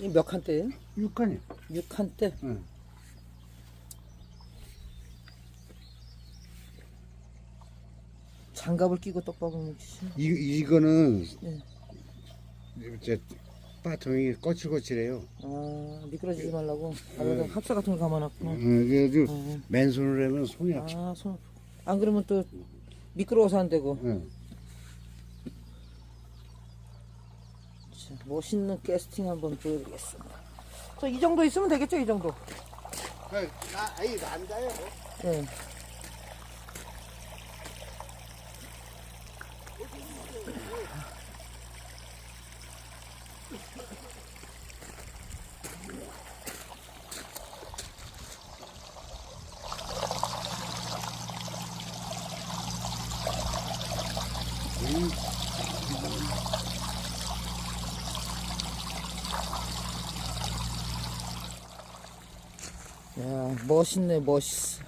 이몇 칸대예요? 육간이. 6칸대? 응. 장갑을 끼고 떡밥을 먹지. 이 이거는 예. 이제 바통이 거칠거칠해요. 아, 미끄러지지 말라고. 아, 여기다 합사 같은 거 감아놨구나. 응, 그래도 어. 맨손으로 하면 손이 아파. 아, 손. 안 그러면 또 미끄러워서 안 되고. 응. 멋있는 캐스팅 한번 보여드리겠습니다. 저이 정도 있으면 되겠죠, 이 정도? 나 아이 난다요. 예. 야, 멋있네, 멋있어.